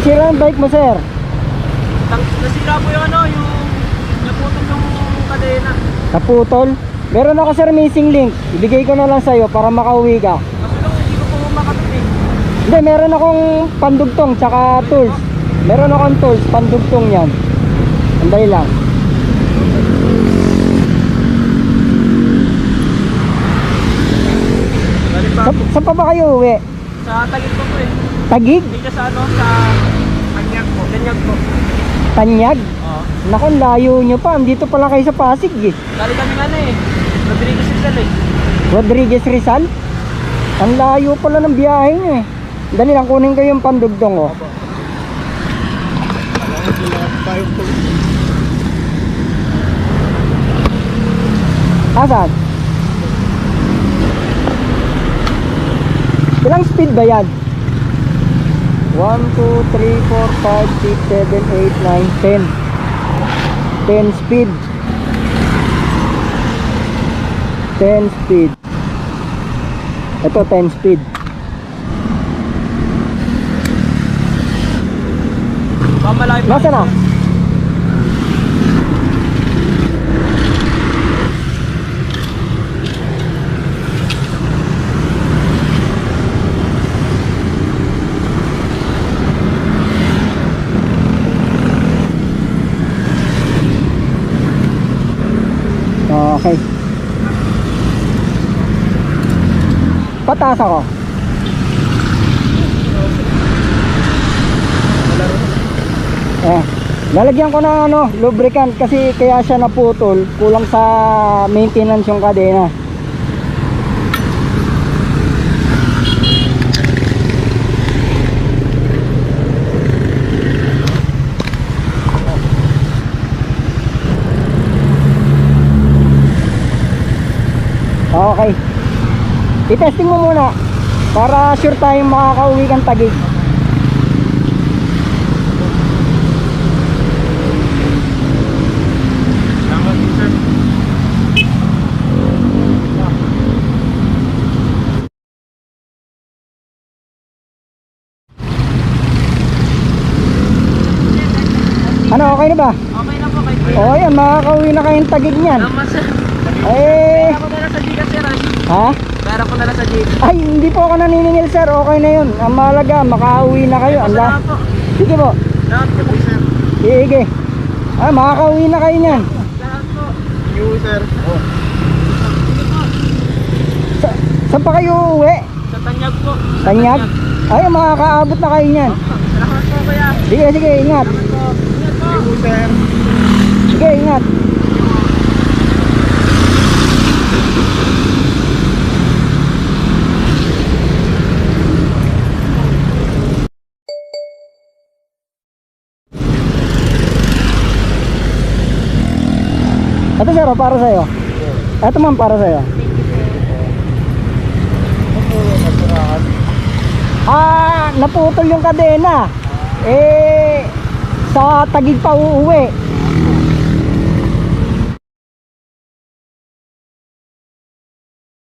Ang sira ng bike mo, sir. Nasira po yung ano, yung naputol yung kadena. Naputol. Meron ako, sir, missing link. Ibigay ko na lang sa'yo para makauwi ka. Kaso lang, hindi ko po makapit eh. Hindi, meron akong pandugtong tsaka tools. Meron akong tools, pandugtong yan. Anday lang. Sa, saan pa ba kayo uwi? sa tagit ko po eh. Tagig? Ka sa ano, sa kanyag po. Kanyag po. Tanyag? Oo. Naku, layo nyo pa. Andito pala kayo sa Pasig eh. Dali kami nga na eh. Rodriguez Rizal eh. Rodriguez Rizal? Ang layo pala ng biyahe nyo eh. Dali lang, kunin ko yung pandugtong oh. ko. Asan? Ilang speed ba yan? 1, 2, 3, 4, 5, 6, 7, 8, 9, 10 10 speed 10 speed Ito 10 speed Pamalayo pa. Nasaan na? Okay. Pataas ako. Eh, lalagyan ko ng ano, lubricant kasi kaya siya naputol, kulang sa maintenance yung kadena. Okay. I-testing mo muna para sure tayong makakauwi kang tagig. Ano, okay na ba? Okay na po kay Kuya. O yan, makakauwi na kayong tagig niyan. Salamat sir. Eh, Pera ko na lang sa Gcash sir. ah. ha? Pera ko na lang sa Gcash. Ay, hindi po ako naniningil sir, okay na yun. Ang mahalaga, makauwi na kayo. Ang Salamat la- po. Sige po, Salamat po sir. sige. Ah, makakauwi na kayo niyan. Salamat po. You, sir. Sa, saan pa kayo uwi? Sa Tanyag po. Sa Tanyag? Ay, makakaabot na kayo niyan. Salamat po kuya. Sige, sige, ingat. Salamat po. Ingat po. You, sir. Sige, ingat. Ito sir, oh, para sa'yo. Ito ma'am, para sa'yo. Ah, naputol yung kadena. Eh, sa tagig pa uuwi.